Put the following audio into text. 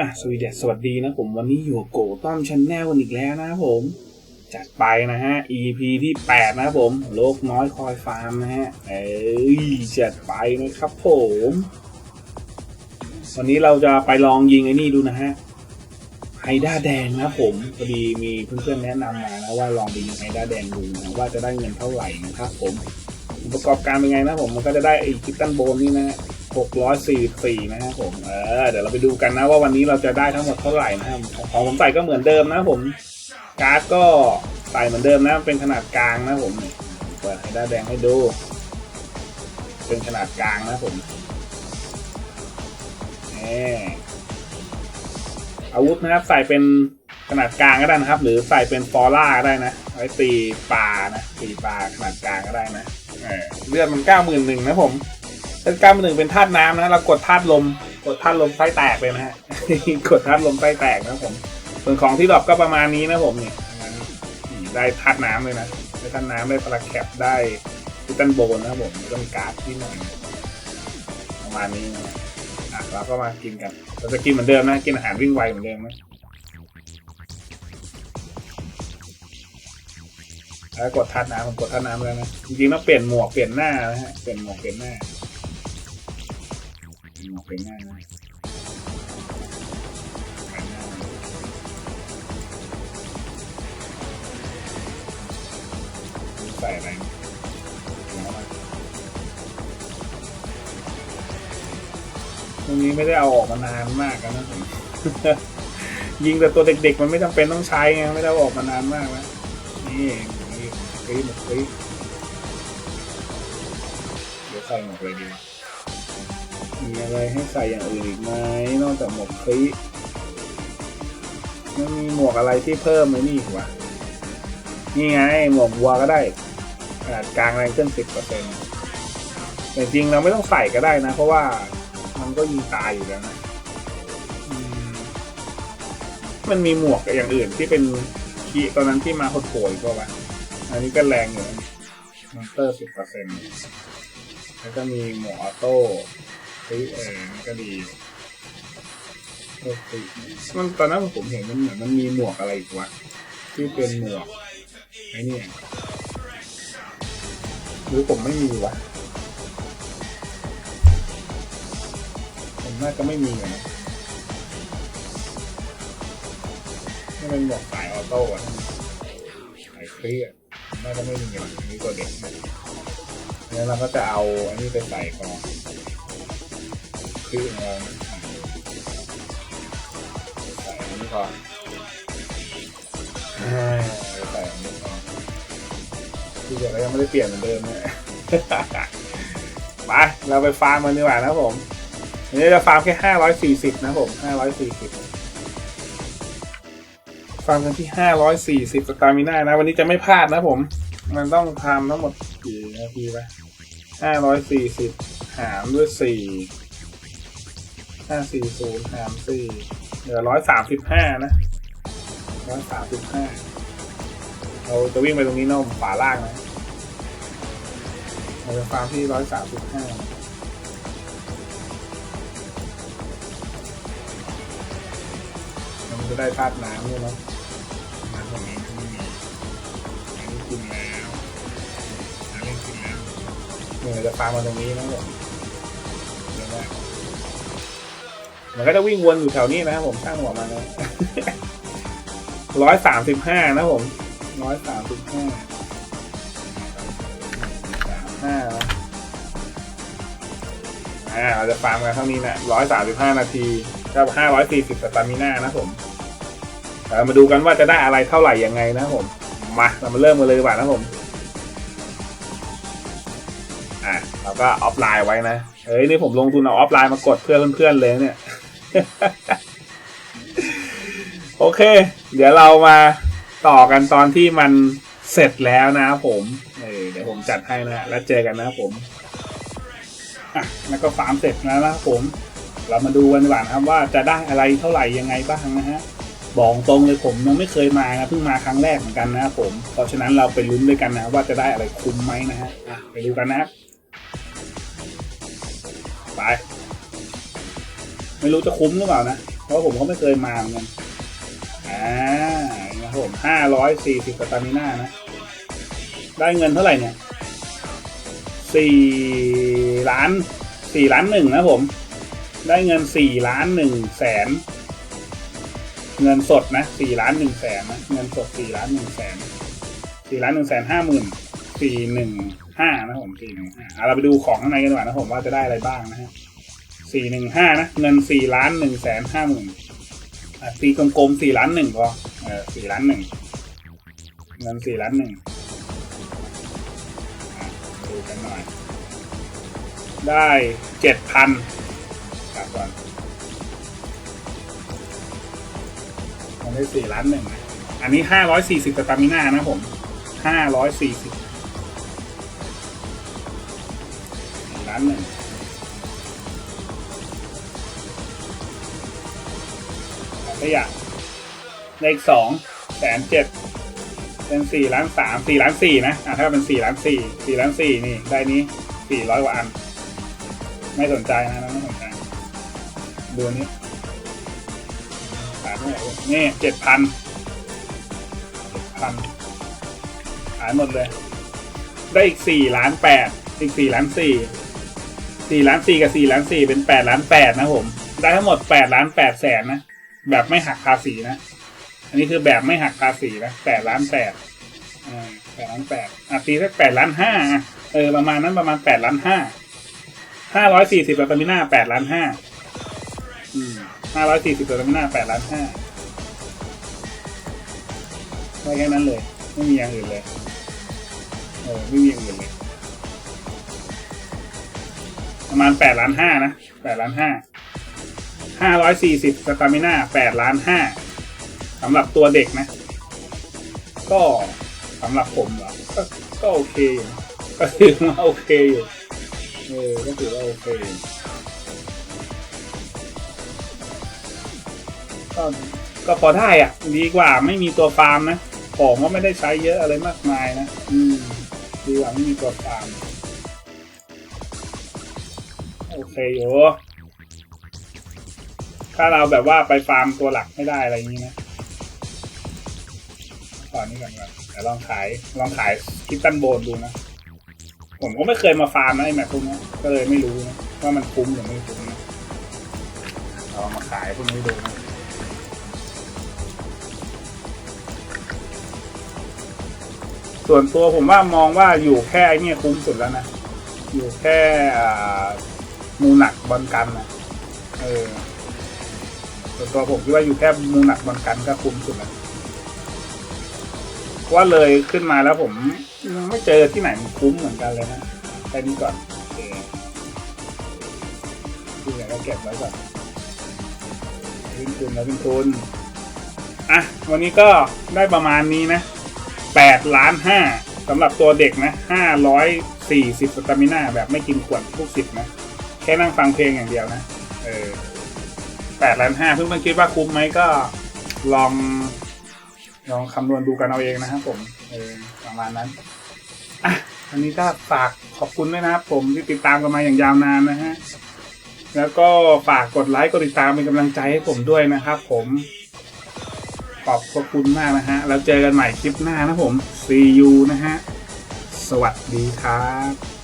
อะสวีเดสวัสดีนะผมวันนี้อยู่กับโกต้อมชันแนลกันอีกแล้วนะผม จัดไปนะฮะ EP ที่ 8 นะครับผมโลกน้อยคอยฟาร์มนะฮะ เอ้ยจัดไปนะครับผม วันนี้เราจะไปลองยิงไอ้นี่ดูนะฮะไฮด้าแดงนะผมพอดีมีเพื่อนๆแนะนำมานะว่าลองไปยิงไฮด้าแดงดูนะว่าจะได้เงินเท่าไหร่นะครับผมประกอบการเป็นไงนะผมมันก็จะได้ไอ้คิตตันโบนนี่นะ 644 นะครับผม เออ เดี๋ยวเราไปดูกันนะว่าวันนี้เราจะได้ทั้งหมดเท่าไหร่นะครับของผมใส่ก็เหมือนเดิมนะผม การ์ดก็ใส่เหมือนเดิมนะ เป็นขนาดกลางนะผม เปิดให้ได้แดงให้ดู เป็นขนาดกลางนะผมนี่อาวุธนะครับใส่เป็นขนาดกลางก็ได้นะครับ หรือใส่เป็นฟอร่าก็ได้นะไว้ตีปลานะตีปลาขนาดกลางก็ได้นะเเลือดมันเก้าหมื่นหนึ่งนะผม เป็นการหนึ่งเป็นธาตุน้ำนะ เรากดธาตุลม กดธาตุลมไส้แตกเลยนะฮะ กดธาตุลมไส้แตกนะผม ส่วนของที่ดรอปก็ประมาณนี้นะผมนี่ได้ธาตุน้ำเลยนะ ได้ธาตุน้ำได้ปลาแคปได้พิตันโบนนะผมไม่ต้องการ์ดที่หน่อยประมาณนี้นะอะเราก็มากินกัน เราจะกินเหมือนเดิมนะ กินอาหารวิ่งไวเหมือนเดิมนะแล้วกดธาตุน้ำผมกดธาตุน้ำแล้วนะ จริงๆต้องเปลี่ยนหมวกเปลี่ยนหน้านะฮะ เปลี่ยนหมวกเปลี่ยนหน้า หมวกเป็นหน้าใส่อะไรตรงนี้ไม่ได้เอาออกมานานมากนะผมยิงแต่ตัวเด็กๆ มันไม่จำเป็นต้องใช้ไงไม่ได้ออกมานานมากนะนี่นี่เฮ้ยหมดเฮ้ยเดี๋ยวใส่หมดเลยดีกว่า มีอะไรให้ใส่อย่างอื่นอีกไหมนอกจากหมวกคลิมันมีหมวกอะไรที่เพิ่มไหมนี่วะนี่ไงหมวกวัวก็ได้ขนาดกลางแรงขึ้นสิบเปอร์เซ็นต์แต่จริงเราไม่ต้องใส่ก็ได้นะ เพราะว่ามันก็ยิงตายอยู่แล้วนะมันมีหมวกอย่างอื่นที่เป็นคีตอนนั้นที่มาโหดๆก็ว่า อันนี้ก็แรงอยู่นมอนเตอร์สิบเปอร์เซ็นต์แล้วก็มีหมวกออโต้ เฮ้ยเออมันก็ดีโอเคมันตอนนั้นผมเห็นมันเหมือนมันมีหมวกอะไรอีกวะที่เป็นหมวกไอ้นี่หรือผมไม่มีวะผมน่าจะไม่มีนะนี่เป็นหมวกสายออโต้อะสายเครียดน่าจะไม่มีอะอันนี้ตัวเด็กนะแล้วเราก็จะเอาอันนี้ไปใส่ก่อน คือเรใส่อันนี้ก่อนอ่าใส่อันนี้ก่อนที่เดี๋ยวเรายังไม่ได้เปลี่ยนเหมือนเดิมเลยไปเราไปฟาร์มมันดีกว่านะผมอันนี้จะฟาร์มแค่ห้าร้อยสี่สิบนะผมห้าร้อยสี่สิบฟาร์มกันที่ห้าร้อยสี่สิบสตามิน่านะ วันนี้จะไม่พลาดนะผม มันต้องทำทั้งหมดกี่นาทีไปห้าร้อยสี่สิบหารด้วยสี่ ห้าสี่ศูนย์หารสี่เหลือร้อยสามสิบห้านะร้อยสามสิบห้าเราจะวิ่งไปตรงนี้เนาะขวาล่างนะเราจะฟาร์มที่ร้อยสามสิบห้ามันจะได้ธาตุน้ำเนี่ยเนะน้ำตรงนี้ไม่มีอันนี้กินแล้วนนี้กินแล้วเนี่ยจะฟาร์มมาตรงนี้นะผมเดี๋ยวนะ มันก็จะวิ่งวนอยู่แถวนี้นะครับผมตั้งหัวมานร้อยสามสิบห้านะผมร้อยสามสิบห้าสามห้าอ่าเราจะฟาร์มกันเท่านี้นะร้อยสามสิบห้านาทีก็ห้าร้อยสี่สิบสตามิน่านะผมเรามาดูกันว่าจะได้อะไรเท่าไหร่ยังไงนะผม มาเรามาเริ่มกันเลยดีกว่านะผมอะเราก็ออฟไลน์ไว้นะเฮ้ยนี่ผมลงทุนเอาออฟไลน์มากดเพื่อเพื่อนๆเลยเนี่ย โอเค เดี๋ยวเรามาต่อกันตอนที่มันเสร็จแล้วนะครับผมเดี๋ยวผมจัดให้นะแล้วเจอกันนะครับผมอะแล้วก็ฟาร์มเสร็จแล้วนะครับผม เรามาดูกันดีกว่านะครับว่าจะได้อะไรเท่าไหร่ยังไงบ้างนะฮะบอกตรงเลยผมยังไม่เคยมานะเพิ่งมาครั้งแรกเหมือนกันนะครับผม เพราะฉะนั้นเราไปลุ้นด้วยกันนะว่าจะได้อะไรคุ้มไหมนะฮะอะไปดูกันนะครับไป ไม่รู้จะคุ้มหรือเปล่านะ เพราะผมก็ไม่เคยมาเหมือนกันอ่านะครับผมห้าร้อยสี่สิบสตามิน่านะ ได้เงินเท่าไหร่เนี่ยสี่ล้านสี่ล้านหนึ่งนะผม ได้เงินสี่ล้านหนึ่งแสนเงินสดนะสี่ล้านหนึ่งแสนนะเงินสดสี่ล้านหนึ่งแสนสี่ล้านหนึ่งแสนห้าหมื่นสี่หนึ่งห้านะผมสี่หนึ่งห้าเราไปดูของข้างในกันดีกว่านะผมว่าจะได้อะไรบ้างนะฮะ สี่หนึ่งห้านะ เงินสี่ล้านหนึ่งแสนห้าหมื่นอะตีกลมๆสี่ล้านหนึ่งพอเออสี่ล้านหนึ่งเงินสี่ล้านหนึ่งดูกันหน่อย ได้เจ็ดพันกลับก่อนมันได้สี่ล้านหนึ่งอันนี้ห้าร้อยสี่สิบสตามิน่านะผมห้าร้อยสี่สิบล้านหนึ่ง ขยะเลขสองแสนเจ็ดเป็นสี่ล้านสามสี่ล้านสี่นะอะถ้าเป็นสี่ล้านสี่สี่ล้านสี่นี่ได้นี้สี่ร้อยกว่าอัน ไม่สนใจนะไม่สนใจดูนี้ขายเท่าไหร่นี่เจ็ดพันเจ็ดพันขายหมดเลย ได้อีกสี่ล้านแปดอีกสี่ล้านสี่สี่ล้านสี่กับสี่ล้านสี่เป็นแปดล้านแปดนะผม ได้ทั้งหมดแปดล้านแปดแสนนะ แบบไม่หักภาษีนะ อันนี้คือแบบไม่หักภาษีนะแปดล้านแปดแปดล้านแปดอะตีสักแปดล้านห้าอะเออประมาณนั้นประมาณแปดล้านห้าห้าร้อยสี่สิบตามิน่าแปดล้านห้าห้าร้อยสี่สิบตามิน่าแปดล้านห้าได้แค่นั้นเลย ไม่มีอย่างอื่นเลยเออไม่มีอย่างอื่นเลยประมาณแปดล้านห้านะแปดล้านห้า ห้าร้อยสี่สิบสตามิน่าแปดล้านห้าสำหรับตัวเด็กนะ ก็สำหรับผมเหรอก็ก็โอเคอยู่ก็ถือว่าโอเคอยู่เออก็ถือว่าโอเคก็ก็พอได้อะ ดีกว่าไม่มีตัวฟาร์มนะของก็ไม่ได้ใช้เยอะอะไรมากมายนะ อืมดีกว่าไม่มีตัวฟาร์ม โอเคอยู่ ถ้าเราแบบว่าไปฟาร์มตัวหลักไม่ได้อะไรอย่างนี้นะตอนนี้ก่อนก่อนแต่ลองขายลองขายคิตตันโบนดูนะ ผมก็ไม่เคยมาฟาร์มนะไอ้แมปพวกนี้ก็เลยไม่รู้นะว่ามันคุ้มหรือไม่คุ้มนะเราเอามาขายพวกนี้ดูนะส่วนตัวผมว่ามองว่าอยู่แค่ไอ้เนี่ยคุ้มสุดแล้วนะ อยู่แค่มูหนักบอลกันนะเออ ส่วนตัวผมคิดว่าอยู่แค่มูหนักบอลกันก็คุ้มสุดแล้วว่าเลยขึ้นมาแล้วผมไม่เจอที่ไหนมันคุ้มเหมือนกันเลยนะแค่นี้ก่อนโอเคที่ไหนก็เก็บไว้ก่อนวินทุนแล้ววินทุนอะวันนี้ก็ได้ประมาณนี้นะแปดล้านห้าสำหรับตัวเด็กนะห้าร้อยสี่สิบสตามิน่าแบบไม่กินขวดทุกสิบนะ แค่นั่งฟังเพลงอย่างเดียวนะ เออ แปดล้านห้าเพิ่งมาคิดว่าคุ้มไหมก็ลอง ลองคำนวณดูกันเอาเองนะครับผมเออประมาณนั้นอะอันนี้ก็ฝากขอบคุณด้วยนะครับผมที่ติดตามกันมาอย่างยาวนานนะฮะแล้วก็ฝากกดไลค์กดติดตามเป็นกำลังใจให้ผมด้วยนะครับ ผมขอบพระคุณมากนะฮะ แล้วเจอกันใหม่คลิปหน้านะผม see you นะฮะ สวัสดีครับ